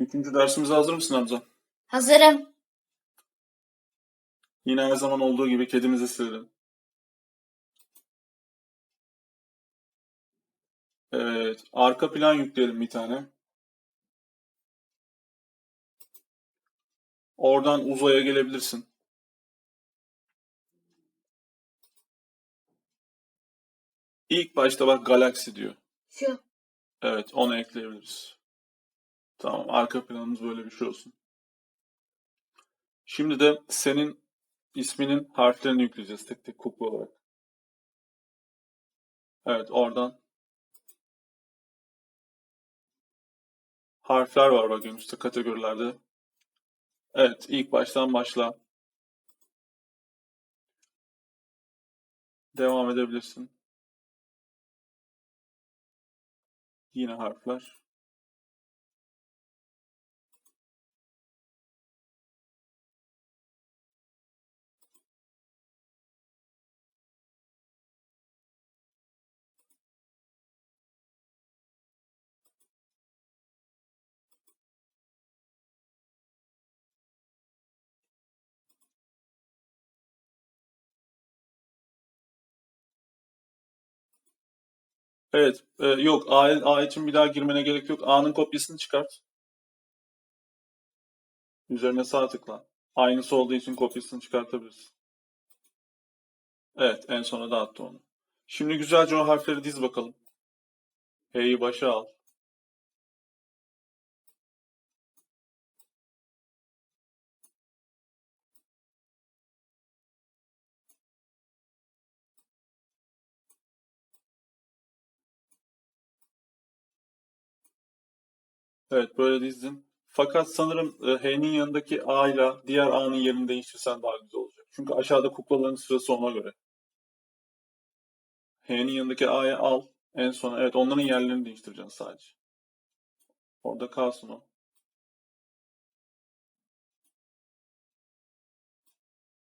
Üçüncü dersimize hazır mısın Hamza? Hazırım. Yine her zaman olduğu gibi kedimizi silelim. Evet, arka plan yükleyelim bir tane. Oradan uzaya gelebilirsin. İlk başta bak Galaxy diyor. Şu. Evet, onu ekleyebiliriz. Tamam, arka planımız böyle bir şey olsun. Şimdi de senin isminin harflerini yükleyeceğiz tek tek kukla olarak. Evet, oradan harfler var bak en üstte kategorilerde. Evet, ilk baştan başla. Devam edebilirsin. Yine harfler. Evet, e, yok A, A için bir daha girmene gerek yok. A'nın kopyasını çıkart. Üzerine sağ tıkla. Aynısı olduğu için kopyasını çıkartabilirsin. Evet, en sona dağıttı onu. Şimdi güzelce o harfleri diz bakalım. H'yi başa al. Evet, böyle dizdin. Fakat sanırım e, H'nin yanındaki A ile diğer A'nın yerini değiştirsen daha güzel olacak. Çünkü aşağıda kuklaların sırası ona göre. H'nin yanındaki A'yı al. En sona evet onların yerlerini değiştireceksin sadece. Orada kalsın o.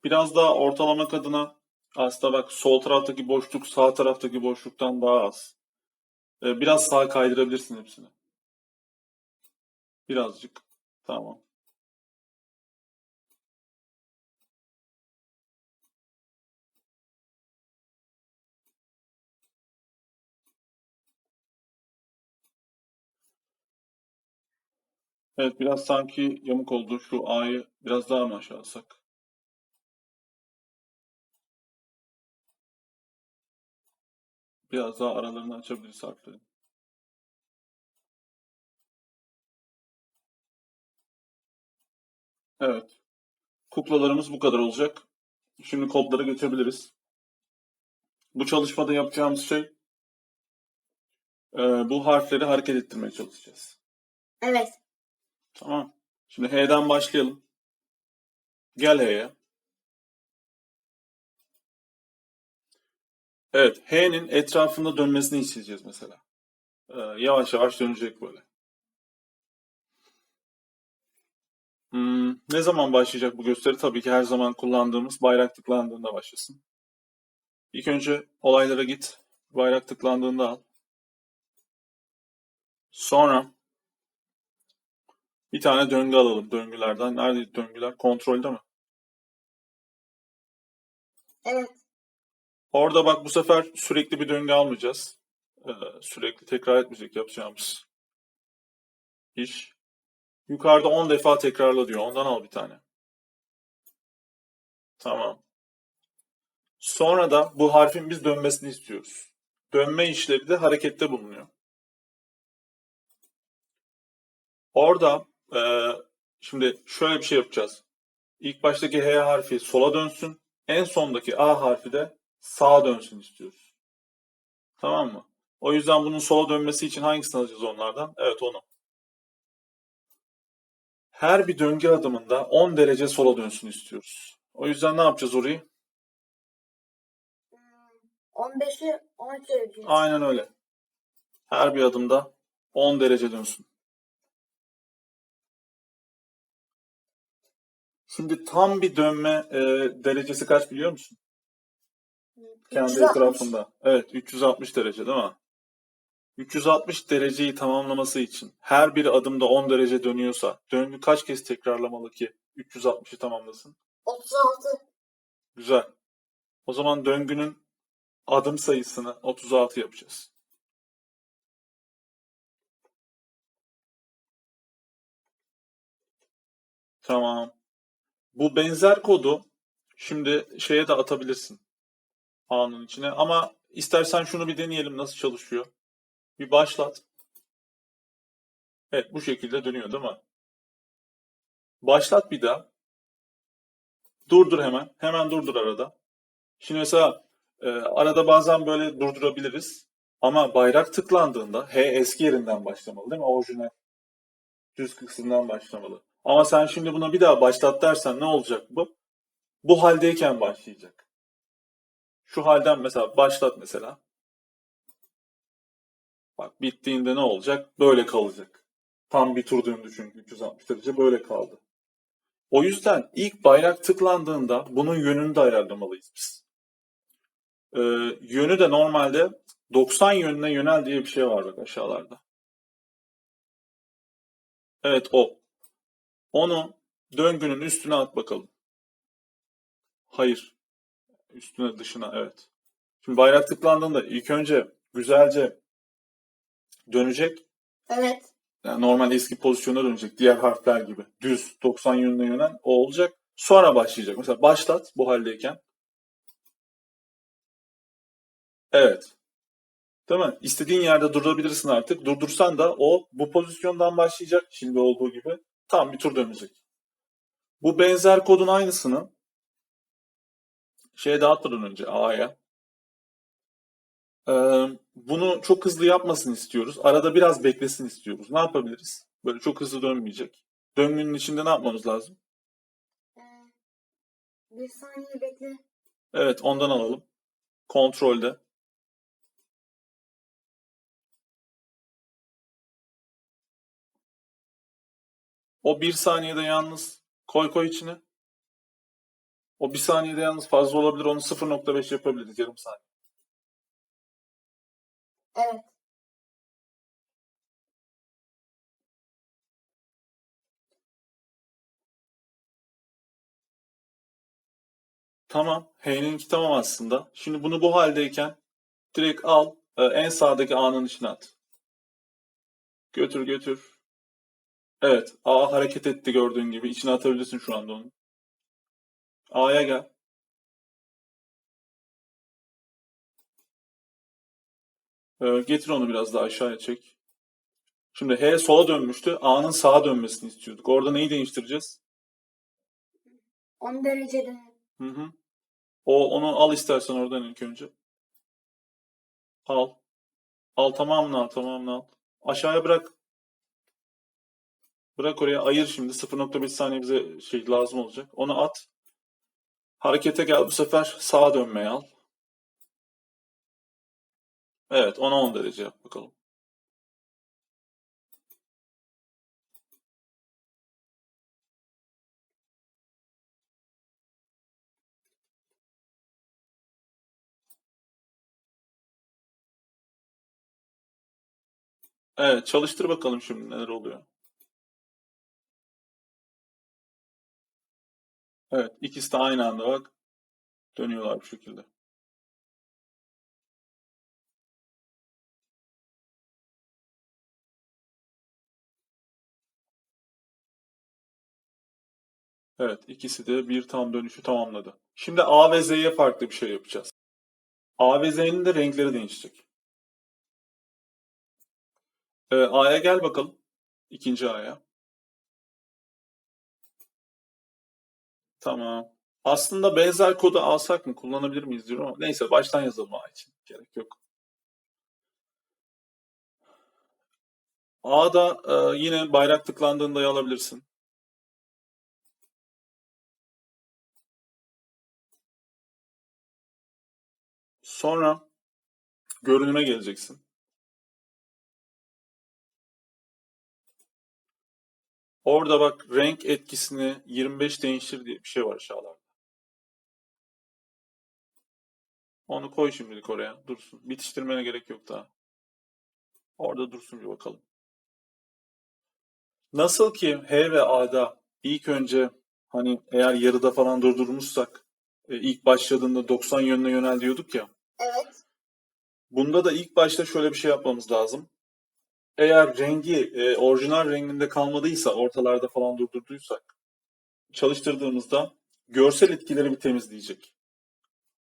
Biraz daha ortalamak adına aslında bak sol taraftaki boşluk sağ taraftaki boşluktan daha az. E, Biraz sağa kaydırabilirsin hepsini. Birazcık. Tamam. Evet biraz sanki yamuk oldu. Şu A'yı biraz daha mı aşağı alsak? Biraz daha aralarını açabiliriz harflerin. Evet. Kuklalarımız bu kadar olacak. Şimdi kodlara geçebiliriz. Bu çalışmada yapacağımız şey e, bu harfleri hareket ettirmeye çalışacağız. Evet. Tamam. Şimdi H'den başlayalım. Gel H'ye. Evet, H'nin etrafında dönmesini isteyeceğiz mesela. Ee, yavaş yavaş dönecek böyle. Hmm, ne zaman başlayacak bu gösteri? Tabii ki her zaman kullandığımız bayrak tıklandığında başlasın. İlk önce olaylara git. Bayrak tıklandığında al. Sonra bir tane döngü alalım döngülerden. Nerede döngüler? Kontrolde mi? Evet. Orada bak bu sefer sürekli bir döngü almayacağız. Ee, sürekli tekrar etmeyecek yapacağımız iş. Yukarıda 10 defa tekrarla diyor. Ondan al bir tane. Tamam. Sonra da bu harfin biz dönmesini istiyoruz. Dönme işlevi de harekette bulunuyor. Orada e, şimdi şöyle bir şey yapacağız. İlk baştaki H harfi sola dönsün. En sondaki A harfi de sağa dönsün istiyoruz. Tamam mı? O yüzden bunun sola dönmesi için hangisini alacağız onlardan? Evet onu. Her bir döngü adımında 10 derece sola dönsün istiyoruz. O yüzden ne yapacağız orayı? 15'i 10 çevireceğiz. Aynen öyle. Her bir adımda 10 derece dönsün. Şimdi tam bir dönme e, derecesi kaç biliyor musun? Kendi 360. etrafında. Evet 360 derece değil mi? 360 dereceyi tamamlaması için her bir adımda 10 derece dönüyorsa döngü kaç kez tekrarlamalı ki 360'ı tamamlasın? 36. Güzel. O zaman döngünün adım sayısını 36 yapacağız. Tamam. Bu benzer kodu şimdi şeye de atabilirsin. A'nın içine ama istersen şunu bir deneyelim nasıl çalışıyor. Bir başlat. Evet bu şekilde dönüyor değil mi? Başlat bir daha. Durdur hemen. Hemen durdur arada. Şimdi mesela e, arada bazen böyle durdurabiliriz. Ama bayrak tıklandığında H eski yerinden başlamalı değil mi? Orijinal düz kısımdan başlamalı. Ama sen şimdi buna bir daha başlat dersen ne olacak bu? Bu haldeyken başlayacak. Şu halden mesela başlat mesela. Bak bittiğinde ne olacak? Böyle kalacak. Tam bir tur döndü çünkü 360 derece böyle kaldı. O yüzden ilk bayrak tıklandığında bunun yönünü de ayarlamalıyız biz. Ee, yönü de normalde 90 yönüne yönel diye bir şey var bak aşağılarda. Evet o. Onu döngünün üstüne at bakalım. Hayır. Üstüne dışına evet. Şimdi bayrak tıklandığında ilk önce güzelce dönecek. Evet. Yani normal eski pozisyona dönecek. Diğer harfler gibi. Düz 90 yönüne yönen o olacak. Sonra başlayacak. Mesela başlat bu haldeyken. Evet. Değil mi? İstediğin yerde durabilirsin artık. Durdursan da o bu pozisyondan başlayacak. Şimdi olduğu gibi. Tam bir tur dönecek. Bu benzer kodun aynısını şeye dağıtmadan önce A'ya bunu çok hızlı yapmasını istiyoruz. Arada biraz beklesin istiyoruz. Ne yapabiliriz? Böyle çok hızlı dönmeyecek. Döngünün içinde ne yapmamız lazım? Bir saniye bekle. Evet ondan alalım. Kontrolde. O bir saniyede yalnız koy koy içine. O bir saniyede yalnız fazla olabilir. Onu 0.5 yapabiliriz yarım saniye. Evet. Tamam. H'ninki tamam aslında. Şimdi bunu bu haldeyken direkt al. e, En sağdaki A'nın içine at. Götür götür. Evet. A hareket etti gördüğün gibi. İçine atabilirsin şu anda onu. A'ya gel. E, Getir onu biraz daha aşağıya çek. Şimdi H sola dönmüştü. A'nın sağa dönmesini istiyorduk. Orada neyi değiştireceğiz? 10 derece dön. Hı hı. O onu al istersen oradan ilk önce. Al. Al tamamını al tamamını al. Aşağıya bırak. Bırak oraya ayır şimdi. 0.5 saniye bize şey lazım olacak. Onu at. Harekete gel bu sefer sağa dönmeye al. Evet ona 10 derece yap bakalım. Evet çalıştır bakalım şimdi neler oluyor. Evet ikisi de aynı anda bak. Dönüyorlar bu şekilde. Evet ikisi de bir tam dönüşü tamamladı. Şimdi A ve Z'ye farklı bir şey yapacağız. A ve Z'nin de renkleri değişecek. Ee, A'ya gel bakalım. İkinci A'ya. Tamam. Aslında benzer kodu alsak mı kullanabilir miyiz diyorum ama neyse baştan yazalım A için. Gerek yok. A'da e, yine bayrak tıklandığında alabilirsin. Sonra görünüme geleceksin. Orada bak renk etkisini 25 değiştir diye bir şey var aşağılarda. Onu koy şimdilik oraya. Dursun. Bitiştirmene gerek yok daha. Orada dursun bir bakalım. Nasıl ki H ve A'da ilk önce hani eğer yarıda falan durdurmuşsak e, ilk başladığında 90 yönüne yönel diyorduk ya. Evet. Bunda da ilk başta şöyle bir şey yapmamız lazım. Eğer rengi e, orijinal renginde kalmadıysa, ortalarda falan durdurduysak, çalıştırdığımızda görsel etkileri bir temizleyecek.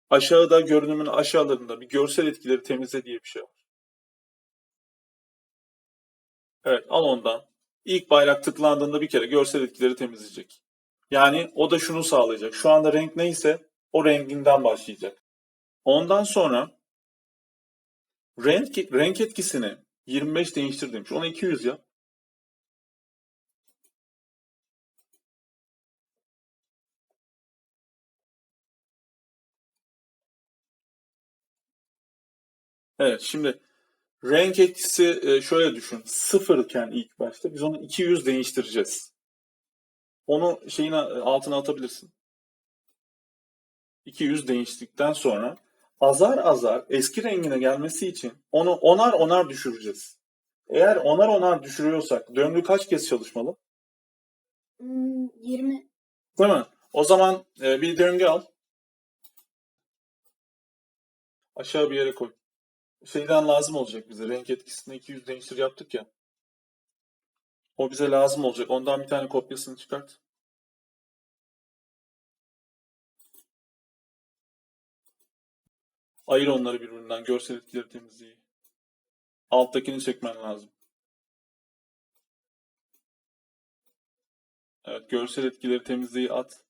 Aşağıda görünümün aşağılarında bir görsel etkileri temizle diye bir şey var. Evet, al ondan. İlk bayrak tıklandığında bir kere görsel etkileri temizleyecek. Yani o da şunu sağlayacak. Şu anda renk neyse o renginden başlayacak. Ondan sonra renk, renk etkisini 25 değiştir demiş. Ona 200 yap. Evet şimdi renk etkisi e, şöyle düşün. Sıfırken ilk başta biz onu 200 değiştireceğiz. Onu şeyin altına atabilirsin. 200 değiştikten sonra azar azar eski rengine gelmesi için onu onar onar düşüreceğiz. Eğer onar onar düşürüyorsak döngü kaç kez çalışmalı? Hmm, 20. Değil mi? O zaman e, bir döngü al. Aşağı bir yere koy. Şeyden lazım olacak bize. Renk etkisini 200 değiştir yaptık ya. O bize lazım olacak. Ondan bir tane kopyasını çıkart. Ayır onları birbirinden. Görsel etkileri temizliği. Alttakini çekmen lazım. Evet, görsel etkileri temizliği at.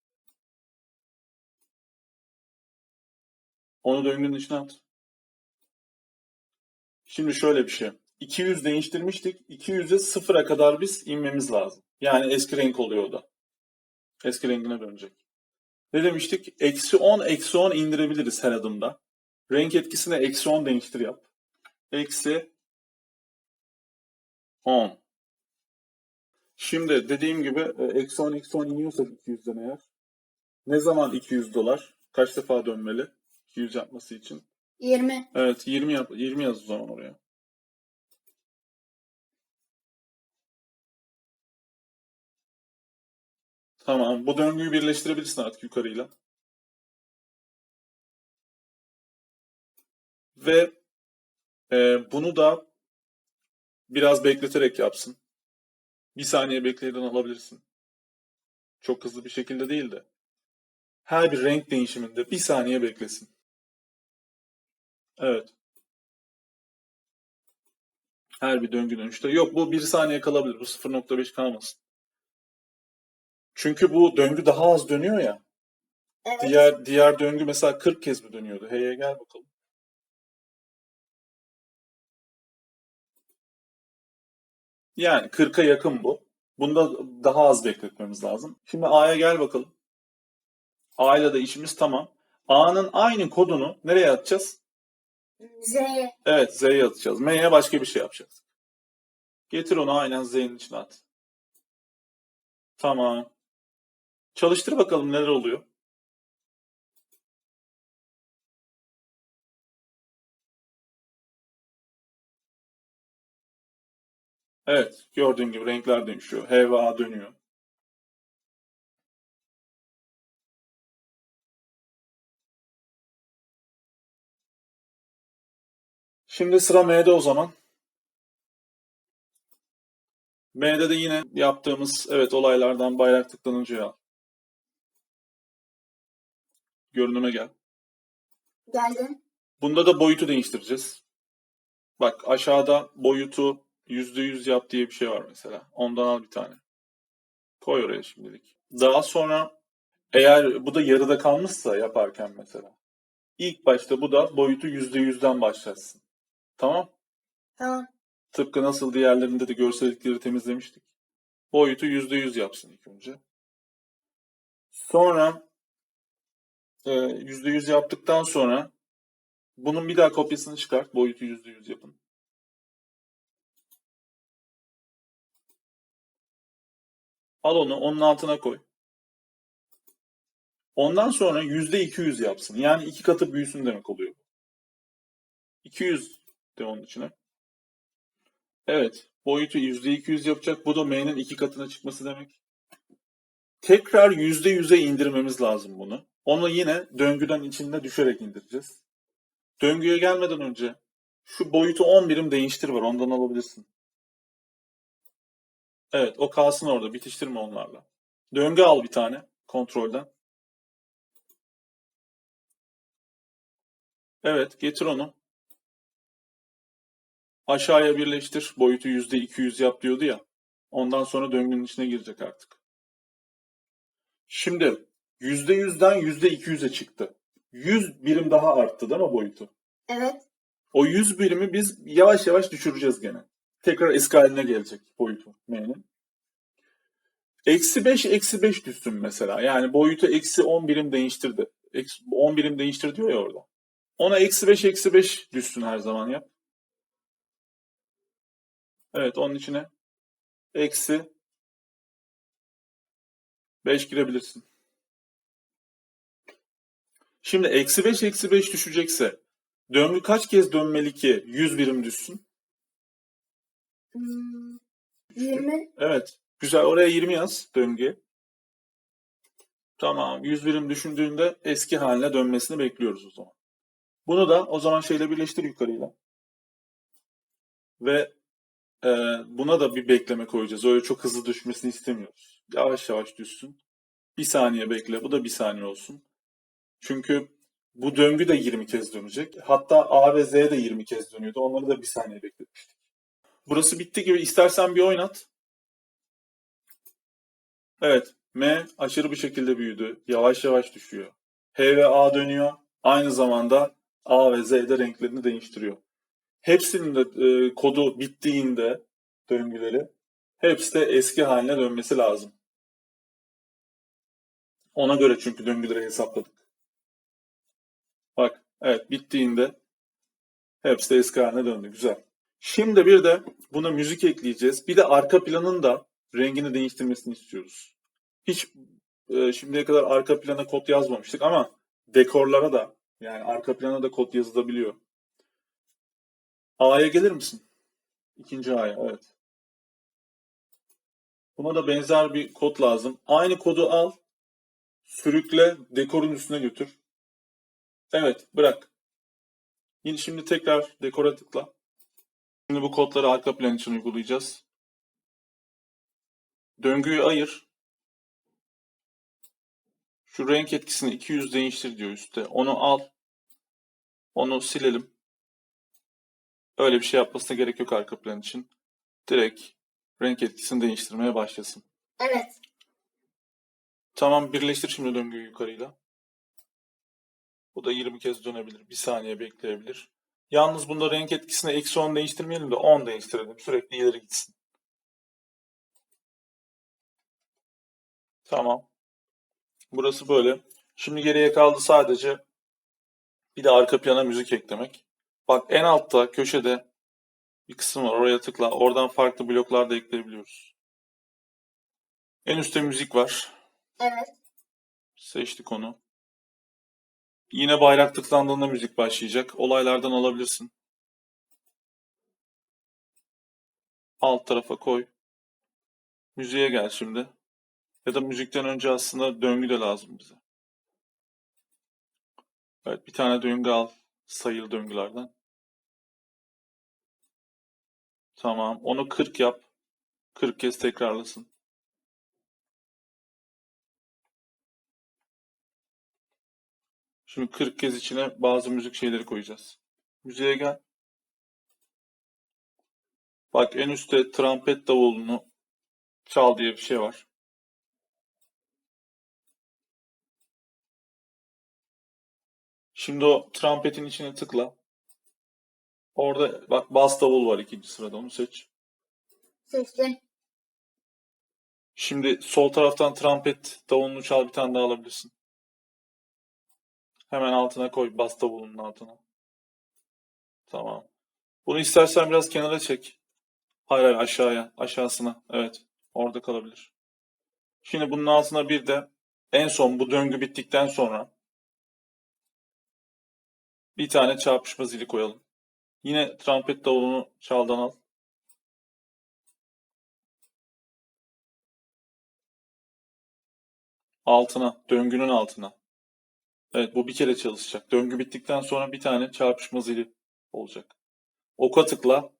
Onu döngünün içine at. Şimdi şöyle bir şey. 200 değiştirmiştik. 200'e sıfıra kadar biz inmemiz lazım. Yani eski renk oluyor o da. Eski rengine dönecek. Ne demiştik? Eksi 10, eksi 10 indirebiliriz her adımda. Renk etkisine eksi 10 değiştir yap. Eksi 10. Şimdi dediğim gibi e, eksi 10, eksi 10 iniyorsa 200'den eğer. Ne zaman 200 dolar? Kaç defa dönmeli? 200 yapması için. 20. Evet 20 yap 20 yaz o zaman oraya. Tamam. Bu döngüyü birleştirebilirsin artık yukarıyla. Ve e, bunu da biraz bekleterek yapsın. Bir saniye bekleyeden alabilirsin. Çok hızlı bir şekilde değil de. Her bir renk değişiminde bir saniye beklesin. Evet. Her bir döngü dönüşte. Yok bu 1 saniye kalabilir. Bu 0.5 kalmasın. Çünkü bu döngü daha az dönüyor ya. Evet. Diğer diğer döngü mesela 40 kez mi dönüyordu? Hey'e gel bakalım. Yani 40'a yakın bu. Bunda daha az bekletmemiz lazım. Şimdi A'ya gel bakalım. A ile de işimiz tamam. A'nın aynı kodunu nereye atacağız? Z'ye. Evet Z'ye atacağız. M'ye başka bir şey yapacağız. Getir onu aynen Z'nin içine at. Tamam. Çalıştır bakalım neler oluyor. Evet, gördüğün gibi renkler değişiyor. H ve A dönüyor. Şimdi sıra M'de o zaman. M'de de yine yaptığımız evet olaylardan bayrak tıklanıncaya al. Görünüme gel. Geldim. Bunda da boyutu değiştireceğiz. Bak aşağıda boyutu %100 yap diye bir şey var mesela. Ondan al bir tane. Koy oraya şimdilik. Daha sonra eğer bu da yarıda kalmışsa yaparken mesela. İlk başta bu da boyutu %100'den başlatsın. Tamam? Tamam. Tıpkı nasıl diğerlerinde de görsellikleri temizlemiştik. Boyutu %100 yapsın ilk önce. Sonra e, %100 yaptıktan sonra bunun bir daha kopyasını çıkart. Boyutu %100 yapın. Al onu onun altına koy. Ondan sonra %200 yapsın. Yani iki katı büyüsün demek oluyor. 200 de onun içine. Evet. Boyutu %200 yapacak. Bu da m'nin iki katına çıkması demek. Tekrar %100'e indirmemiz lazım bunu. Onu yine döngüden içinde düşerek indireceğiz. Döngüye gelmeden önce şu boyutu 10 birim değiştir var. Ondan alabilirsin. Evet o kalsın orada. Bitiştirme onlarla. Döngü al bir tane kontrolden. Evet getir onu. Aşağıya birleştir. Boyutu %200 yap diyordu ya. Ondan sonra döngünün içine girecek artık. Şimdi %100'den %200'e çıktı. 100 birim daha arttı değil mi boyutu? Evet. O 100 birimi biz yavaş yavaş düşüreceğiz gene. Tekrar eski haline gelecek boyutu m'nin. Eksi 5, eksi 5 düşsün mesela. Yani boyutu eksi 10 birim değiştirdi. Eksi 10 birim değiştir diyor ya orada. Ona eksi 5, eksi 5 düşsün her zaman yap. Evet onun içine eksi 5 girebilirsin. Şimdi eksi 5, eksi 5 düşecekse döngü kaç kez dönmeli ki 100 birim düşsün? Hmm, 20. Evet. Güzel. Oraya 20 yaz döngü. Tamam. 100 birim düşündüğünde eski haline dönmesini bekliyoruz o zaman. Bunu da o zaman şeyle birleştir yukarıyla. Ve e, buna da bir bekleme koyacağız. Öyle çok hızlı düşmesini istemiyoruz. Yavaş yavaş düşsün. Bir saniye bekle. Bu da bir saniye olsun. Çünkü bu döngü de 20 kez dönecek. Hatta A ve Z de 20 kez dönüyordu. Onları da bir saniye bekletmiştik. Burası bitti gibi. İstersen bir oynat. Evet. M aşırı bir şekilde büyüdü. Yavaş yavaş düşüyor. H ve A dönüyor. Aynı zamanda A ve Z de renklerini değiştiriyor. Hepsinin de e, kodu bittiğinde döngüleri hepsi de eski haline dönmesi lazım. Ona göre çünkü döngüleri hesapladık. Bak evet bittiğinde hepsi de eski haline döndü. Güzel. Şimdi bir de buna müzik ekleyeceğiz. Bir de arka planın da rengini değiştirmesini istiyoruz. Hiç e, şimdiye kadar arka plana kod yazmamıştık ama dekorlara da yani arka plana da kod yazılabiliyor. A'ya gelir misin? İkinci A'ya evet. Buna da benzer bir kod lazım. Aynı kodu al, sürükle, dekorun üstüne götür. Evet, bırak. Yine şimdi tekrar dekora tıkla. Şimdi bu kodları arka plan için uygulayacağız. Döngüyü ayır. Şu renk etkisini 200 değiştir diyor üstte. Onu al. Onu silelim. Öyle bir şey yapmasına gerek yok arka plan için. Direkt renk etkisini değiştirmeye başlasın. Evet. Tamam birleştir şimdi döngüyü yukarıyla. Bu da 20 kez dönebilir. Bir saniye bekleyebilir. Yalnız bunda renk etkisini eksi 10 değiştirmeyelim de 10 değiştirelim. Sürekli ileri gitsin. Tamam. Burası böyle. Şimdi geriye kaldı sadece bir de arka plana müzik eklemek. Bak en altta köşede bir kısım var. Oraya tıkla. Oradan farklı bloklar da ekleyebiliyoruz. En üstte müzik var. Evet. Seçtik onu. Yine bayrak tıklandığında müzik başlayacak. Olaylardan alabilirsin. Alt tarafa koy. Müziğe gel şimdi. Ya da müzikten önce aslında döngü de lazım bize. Evet bir tane döngü al. Sayılı döngülerden. Tamam. Onu 40 yap. 40 kez tekrarlasın. Şimdi 40 kez içine bazı müzik şeyleri koyacağız. Müziğe gel. Bak en üstte trompet davulunu çal diye bir şey var. Şimdi o trompetin içine tıkla. Orada bak bas davul var ikinci sırada onu seç. Seçtim. Şimdi sol taraftan trompet davulunu çal bir tane daha alabilirsin. Hemen altına koy basta bulunun altına. Tamam. Bunu istersen biraz kenara çek. Hayır hayır aşağıya. Aşağısına. Evet. Orada kalabilir. Şimdi bunun altına bir de en son bu döngü bittikten sonra bir tane çarpışma zili koyalım. Yine trompet davulunu çaldan al. Altına, döngünün altına. Evet bu bir kere çalışacak. Döngü bittikten sonra bir tane çarpışma zili olacak. Oka tıkla.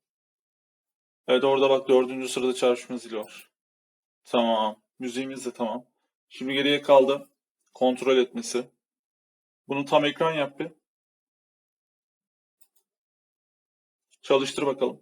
Evet orada bak dördüncü sırada çarpışma zili var. Tamam. Müziğimiz de tamam. Şimdi geriye kaldı kontrol etmesi. Bunu tam ekran yap bir. Çalıştır bakalım.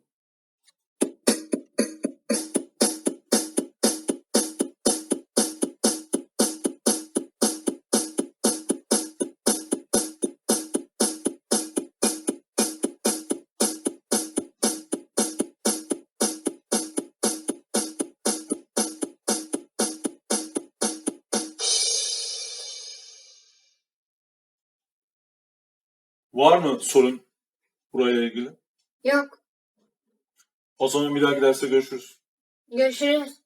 Var mı sorun buraya ilgili? Yok. O zaman bir dahaki derste görüşürüz. Görüşürüz.